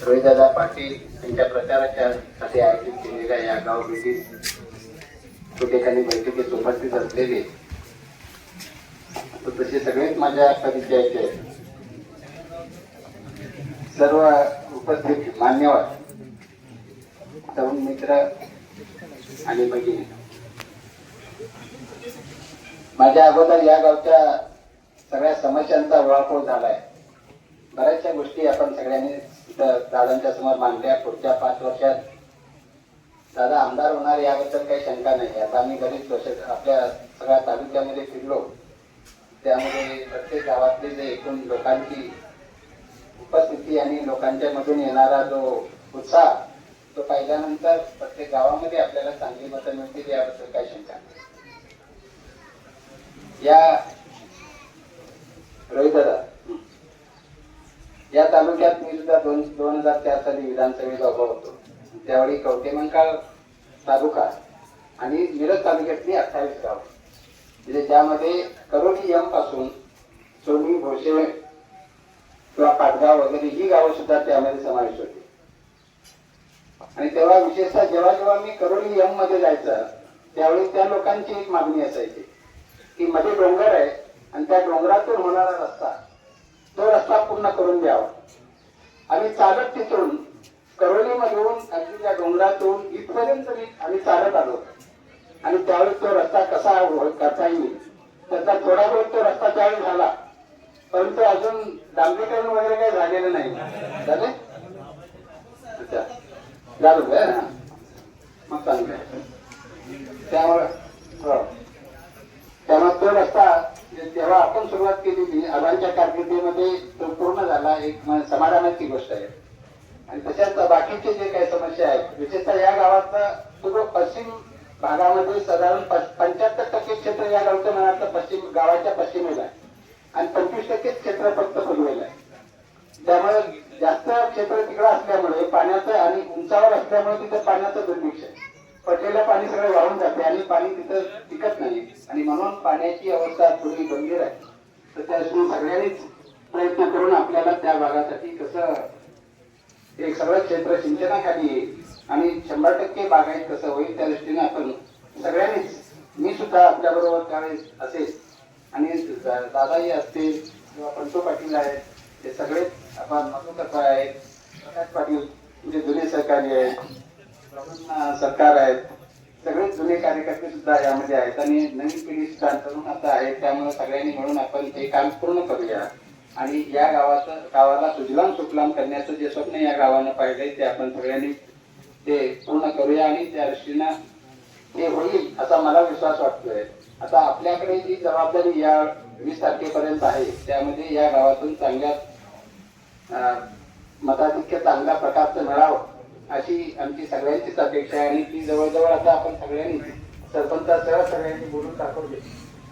रोहिदादा पाटील यांच्या प्रचाराच्या साठी आयोजित केलेल्या या गाव भेटीत कुठेकानी बैठकीत उपस्थित असलेले तर तसे सगळेच माझ्या परिचयाचे आहेत. सर्व उपस्थित मान्यवर तरुण मित्र आणि भगिनी. माझ्या अगोदर या गावच्या सगळ्या समस्यांचा ओळापोळ झालाय. बऱ्याचशा गोष्टी आपण सगळ्यांनी दादांच्या समोर मांडल्या. पुढच्या पाच वर्षात दादा आमदार होणार याबद्दल काही शंका नाही. आता आम्ही बरीच वर्ष आपल्या सगळ्या तालुक्यामध्ये फिरलो. त्यामध्ये प्रत्येक गावातले जे एकूण लोकांची उपस्थिती आणि लोकांच्या मधून येणारा जो उत्साह तो पाहिल्यानंतर प्रत्येक गावामध्ये आपल्याला चांगली मतं मिळतील याबद्दल काही शंका नाही. या रोहित दादा या तालुक्यात मी सुद्धा दोन दोन हजार चार साली विधानसभेचा उभा होतो. त्यावेळी कवटेमंकाळ तालुका आणि मिरज तालुक्यातली अठ्ठावीस गाव. म्हणजे ज्यामध्ये करोली एमपासून सोनी भोसे किंवा पाटगाव वगैरे ही गावं सुद्धा त्यामध्ये समावेश होती. आणि तेव्हा विशेषतः जेव्हा जेव्हा मी करोली यममध्ये जायचं त्यावेळी त्या लोकांची एक मागणी असायची की मध्ये डोंगर आहे आणि त्या डोंगरातून होणारा रस्ता तो रस्ता पूर्ण करून द्यावा. आम्ही चालत तिथून करोलीमधून अगदी त्या डोंगरातून इथपर्यंत मी आम्ही चालत आलो. आणि त्यावेळी तो रस्ता कसा करता येईल? त्याचा थोडा वेळ तो रस्ता त्यावेळी झाला. परंतु अजून डांबरीकरण वगैरे काही झालेलं नाही. झाले? अच्छा. झालं काय ना मग चांगलं आहे. त्यामुळे हो. त्यामुळे तो रस्ता तेव्हा जेव्हा आपण सुरुवात केलेली आबांच्या कारकिर्दीमध्ये तो पूर्ण झाला एक समाधानाची गोष्ट आहे. आणि तशाच बाकीचे जे काही समस्या आहेत विशेषतः या गावातला पूर्व पश्चिम भागामध्ये साधारण पंच्याहत्तर टक्के क्षेत्र या गावचं म्हणाल पश्चिम गावाच्या पश्चिमेला आहे. आणि पंचवीस टक्के क्षेत्र फक्त पूर्वेला आहे. त्यामुळे जास्त क्षेत्र तिकडं असल्यामुळे पाण्याचं आणि उंचावर असल्यामुळे तिथं पाण्याचं दुर्भिक्ष आहे. पडलेलं पाणी सगळं वाहून जाते आणि पाणी तिथं टिकत नाही. आणि म्हणून पाण्याची अवस्था थोडी गंभीर आहे. तर त्यासाठी सगळ्यांनीच प्रयत्न करून आपल्याला त्या भागासाठी कसं एक सगळं क्षेत्र सिंचनाखाली येईल. आणि शंभर टक्के बागायत कसं होईल त्या दृष्टीने आपण सगळ्यांनीच मी सुद्धा आपल्याबरोबर त्यावेळेस असेल. आणि दादाही असतील किंवा पंतो पाटील आहेत ते सगळेच आपण मधुकर आहेत प्रकाश पाटील म्हणजे जुने सहकारी आहेत. सरकार आहेत. सगळे जुने कार्यकर्ते सुद्धा यामध्ये आहेत आणि नवीन पिढी सुद्धा तरुण आता आहे. त्यामुळे सगळ्यांनी मिळून आपण हे काम पूर्ण करूया. आणि या गावाचं गावाला सुजलाम सुफलाम करण्याचं जे स्वप्न या गावानं पाहिलंय ते आपण सगळ्यांनी ते पूर्ण करूया आणि त्या दृष्टीनं ते होईल असा मला विश्वास वाटतोय. आता आपल्याकडे जी जबाबदारी या वीस तारखेपर्यंत आहे त्यामध्ये या गावातून चांगल्या मताधिक्य चांगल्या प्रकारचं मिळावं. अशी आमची सगळ्यांचीच अपेक्षा आहे आणि ती जवळजवळ आता आपण सगळ्यांनी सरपंचासह सगळ्यांनी बोलून दाखवली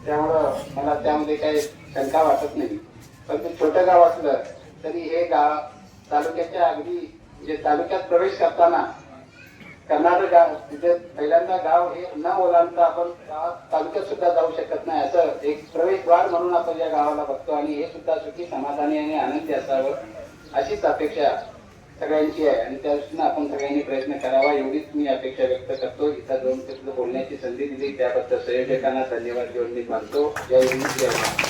त्यामुळं मला त्यामध्ये काही शंका वाटत नाही. पण ते छोटं गाव असलं तरी हे गाव तालुक्याच्या अगदी म्हणजे तालुक्यात प्रवेश करताना कर्नाटक गाव तिथे पहिल्यांदा गाव हे न ओलांडता आपण गावात तालुक्यात सुद्धा जाऊ शकत नाही. असं एक प्रवेशद्वार म्हणून आपण या गावाला बघतो आणि हे सुद्धा सुखी समाधानी आणि आनंदी असावं अशीच अपेक्षा सगळ्यांची आहे. आणि त्या दृष्टीनं आपण सगळ्यांनी प्रयत्न करावा. एवढीच मी अपेक्षा व्यक्त करतो. इथं दोन शब्द बोलण्याची संधी दिली. त्याबद्दल संयोजकांना धन्यवाद देऊन मी मानतो. जय हिंद जय महाराष्ट्र.